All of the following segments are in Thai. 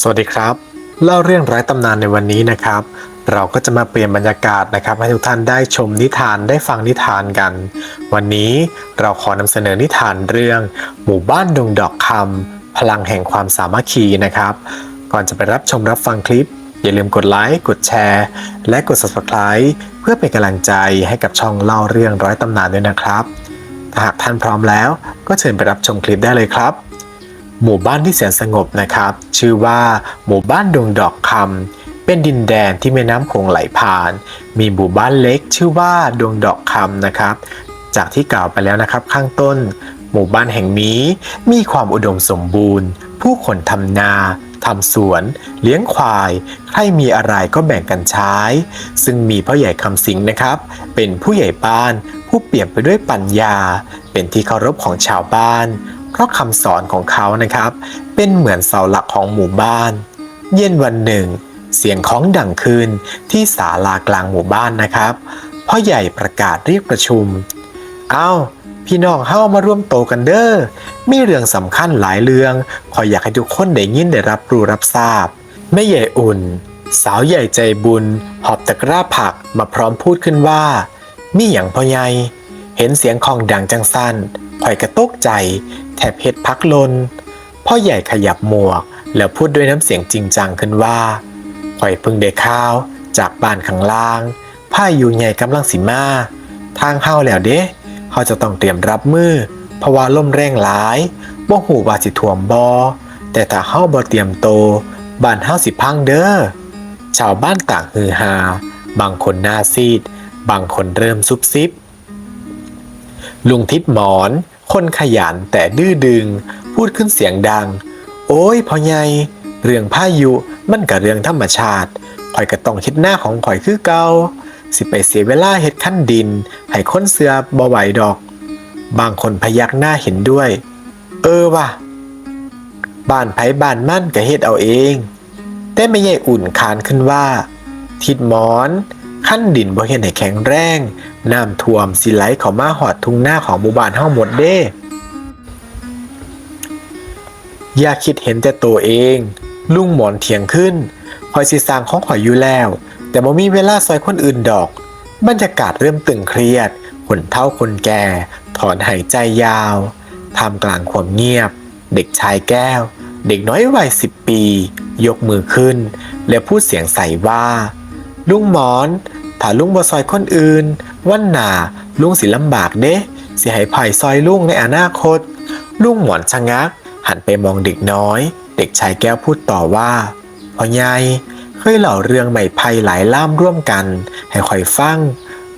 สวัสดีครับ เล่าเรื่องไร้ตำนานในวันนี้นะครับ เราก็จะมาเปลี่ยนบรรยากาศนะครับ ให้ทุกท่านได้ชมนิทานได้ฟังนิทานกัน วันนี้เราขอนำเสนอนิทานเรื่อง หมู่บ้านดงดอกคำพลังแห่งความสามัคคีนะครับ ก่อนจะไปรับชมรับฟังคลิป อย่าลืมกดไลค์กดแชร์ และกด subscribe เพื่อเป็นกำลังใจให้กับช่องเล่าเรื่องร้อยตำนานด้วยนะครับหากท่านพร้อมแล้ว ก็เชิญไปรับชมคลิปได้เลยครับ หมู่บ้านที่แสนสงบนะครับ ชื่อว่าหมู่บ้านดงดอกคำเป็นดินแดนที่แม่น้ำโขงไหลผ่าน มีหมู่บ้านเล็ก ชื่อว่าดงดอกคำนะครับ จากที่กล่าวไปแล้วนะครับข้างต้น หมู่บ้านแห่งนี้มีความอุดมสมบูรณ์ ผู้คนทำนาทำสวน เลี้ยงควาย ใครมีอะไรก็แบ่งกันใช้ ซึ่งมีพ่อใหญ่คำสิงนะครับ เป็นผู้ใหญ่บ้าน ผู้เปี่ยมไปด้วยปัญญา เป็นที่เคารพของชาวบ้าน เพราะคำสอนของเขานะครับ เป็นเหมือนเสาหลักของหมู่บ้าน เย็นวันหนึ่ง เสียงของดังขึ้นที่ศาลากลางหมู่บ้านนะครับพ่อใหญ่ประกาศเรียกประชุม เอ้าพี่น้องเฮ้ามาร่วมโตกันเด้อมีเรื่องสำคัญหลายเรื่อง ขออยากให้ทุกคนได้ยินได้รับรู้รับทราบแม่ใหญ่อุ่น สาวใหญ่ใจบุญ หอบตะกร้าผักมาพร้อมพูดขึ้นว่า มีอย่างพ่อใหญ่ เห็นเสียงของดังจังสั้น ข่อยกระตกใจ แถบเห็ดพักลน พ่อใหญ่ขยับหมวก แล้วพูดด้วยน้ำเสียงจริงจังขึ้นว่าข่อยเพิ่งได้ข้าว จากบ้านข้างล่างพาอยุใหญ่กำลังสิมา ทางเฮาแล้วเด้เขาจะต้องเตรียมรับมือเพราะว่าลมแรงหลายบ่หูว่าสิท่วมบ่แต่ถ้าเฮาบ่เตรียมโตบ้านเฮาสิพังเด้อชาวบ้านต่างฮือฮา บางคนหน้าซีด บางคนเริ่มซุบซิบ ลุงทิดหมอน คนขยันแต่ดื้อดึง พูดขึ้นเสียงดัง โอ้ยพ่อใหญ่เรื่องพายุมันกับเรื่องธรรมชาติข่อยก็ต้องคิดหน้าของข่อยคือเก่าสิไปเสียเวลาเฮ็ดขั้นดิน ให้คนเสือบ่ไหวดอก บางคนพยักหน้าเห็นด้วย เออว่ะบ้านไผบ้านมั่นก็เฮ็ดเอาเอง แต่ไม่ใหญ่อุ่นคานขึ้นว่า ทิดหมอน ขั้นดินบ่เห็นให้แข็งแรง น้ำท่วมสิไหลเข้ามาหอดทุ่งหน้าของหมู่บ้านเฮาหมดเด้ อย่าคิดเห็นแต่ตัวเอง ลุงหมอนเถียงขึ้นคอยสิสร้างของข่อยอยู่แล้ว แต่บ่มีเวลาซอยคนอื่นดอก บรรยากาศเริ่มตึงเครียดคนเฒ่าคนแก่ ถอนหายใจยาวท่ามกลางความเงียบ เด็กชายแก้ว เด็กน้อยวัยสิบปี ยกมือขึ้น และพูดเสียงใสว่าลุงหมอน ถ้าลุงบ่ซอยคนอื่น วันหนาลุงสิลำบากเด้สิให้ไผ่ซอยลุงในอนาคต ลุงหมอนชะงัก หันไปมองเด็กน้อย เด็กชายแก้วพูดต่อว่าพ่อใหญ่เคยเล่าเรื่องใหม่ภัยหลายล่ามร่วมกัน ให้คอยฟัง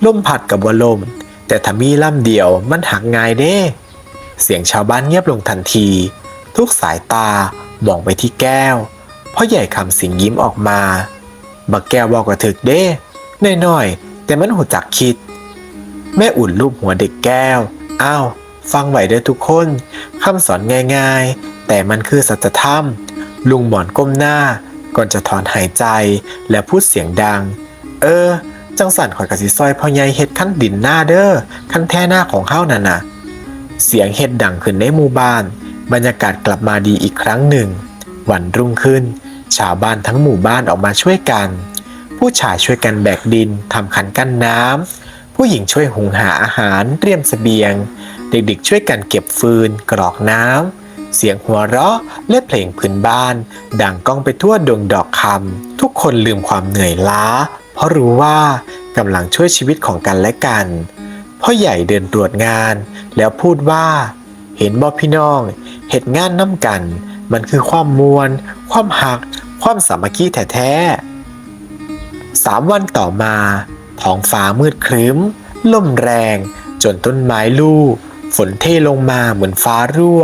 ล่มผัดกับว่าลม แต่ถ้ามีล่ำเดียวมันหักง่ายเด้ เสียงชาวบ้านเงียบลงทันที ทุกสายตามองไปที่แก้วพ่อใหญ่คำสิงยิ้มออกมาบักแก้วบอกกระถึกเด้ น้อยๆแต่มันหูจักคิด แม่อุ่นรูปหัวเด็กแก้ว อ้าว ฟังไหวเด้อทุกคนคำสอนง่ายๆ แต่มันคือสัจธรรม ลุงหมอนก้มหน้า ก่อนจะถอนหายใจและพูดเสียงดัง เออ จังสันข่อยกะสิซอยพ่อใหญ่เฮ็ดขั้นดินหน้าเด้อขั้นแท่หน้าของเฮานั่นน่ะ เสียงเฮ็ดดังขึ้นในหมู่บ้าน บรรยากาศกลับมาดีอีกครั้งหนึ่ง วันรุ่งขึ้น ชาวบ้านทั้งหมู่บ้านออกมาช่วยกัน ผู้ชายช่วยกันแบกดินทำคันกั้นน้ำ ผู้หญิงช่วยหุงหาอาหารเตรียมเสบียง เด็กๆช่วยกันเก็บฟืน กรอกน้ำ เสียงหัวเราะและเพลงพื้นบ้าน ดังก้องไปทั่วดงดอกคำทุกคนลืมความเหนื่อยล้า เพราะรู้ว่ากำลังช่วยชีวิตของกันและกันพ่อใหญ่เดินตรวจงาน แล้วพูดว่า เห็นบ่พี่น้องเหตุงานน้ำกัน มันคือความมวล ความหัก ความสามัคคีแท้ๆ สามวันต่อมาท้องฟ้ามืดครึ้ม ลมแรง จนต้นไม้ลูกฝนเทลงมาเหมือนฟ้ารั่ว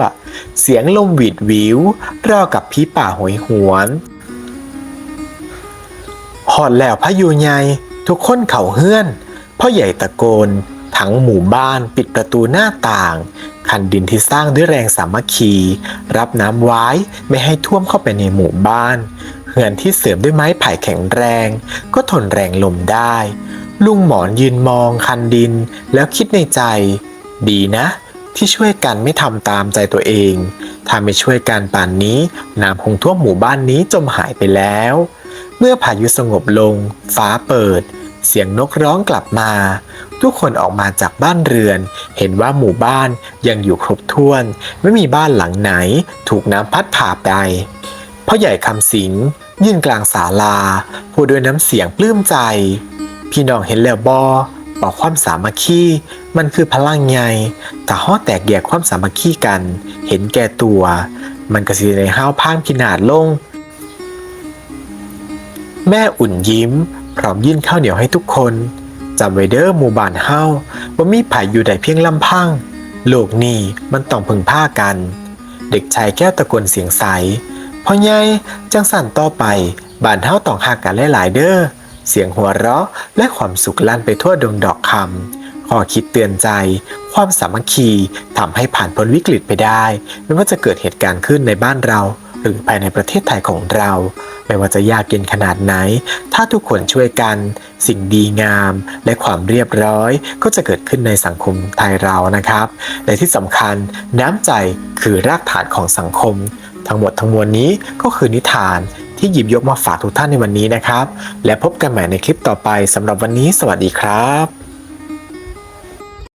เสียงลมหวีดหวิวราวกับผีป่าโหยหวนหอดแล้วพะยูใหญ่ทุกคนเข่าเฮื่อนพ่อใหญ่ตะโกน ทั้งหมู่บ้านปิดประตูหน้าต่าง คันดินที่สร้างด้วยแรงสามัคคี รับน้ำไว้ไม่ให้ท่วมเข้าไปในหมู่บ้าน เฮือนที่เสริมด้วยไม้ไผ่แข็งแรง ก็ทนแรงลมได้ ลุงหมอนยืนมองคันดินแล้วคิดในใจ ดีนะ ที่ช่วยกันไม่ทำตามใจตัวเอง ถ้าไม่ช่วยกันป่านนี้น้ำคงท่วมหมู่บ้านนี้จมหายไปแล้ว เมื่อพายุสงบลง ฟ้าเปิด เสียงนกร้องกลับมา ทุกคนออกมาจากบ้านเรือน เห็นว่าหมู่บ้านยังอยู่ครบถ้วน ไม่มีบ้านหลังไหน ถูกน้ำพัดผ่าไปพ่อใหญ่คำสิง ยืนกลางศาลา พูดด้วยน้ำเสียงปลื้มใจ พี่น้องเห็นแล้วบอบอกความสามัคคีมันคือพลังไงแต่ห้อแตกแยกความสามัคคีกัน เห็นแก่ตัว มันก็สิในห้าวพางพินาศลง แม่อุ่นยิ้ม พร้อมยื่นข้าวเหนียวให้ทุกคนจำไว้เด้อหมู่บ้านเฮาว่ามีไผอยู่ใดเพียงลำพังโลกนี้มันต้องพึ่งพากัน เด็กชายแก้วตะโกนเสียงใส พ่อใหญ่จังสั่นต่อไปบานเฮาต้องหักกันหลายๆเด้อเสียงหัวเราะและความสุขลั่นไปทั่วดวงดอกคำขอคิดเตือนใจ ความสามัคคีทำให้ผ่านพ้นวิกฤตไปได้ ไม่ว่าจะเกิดเหตุการณ์ขึ้นในบ้านเรา หรือภายในประเทศไทยของเรา ไม่ว่าจะยากเย็นขนาดไหน ถ้าทุกคนช่วยกัน สิ่งดีงาม และความเรียบร้อย ก็จะเกิดขึ้นในสังคมไทยเรานะครับ และที่สำคัญน้ำใจคือรากฐานของสังคม ทั้งหมดทั้งมวลนี้ก็คือนิทานที่หยิบยกมาฝากทุกท่านในวันนี้นะครับ และพบกันใหม่ในคลิปต่อไปสำหรับวันนี้ สวัสดีครับ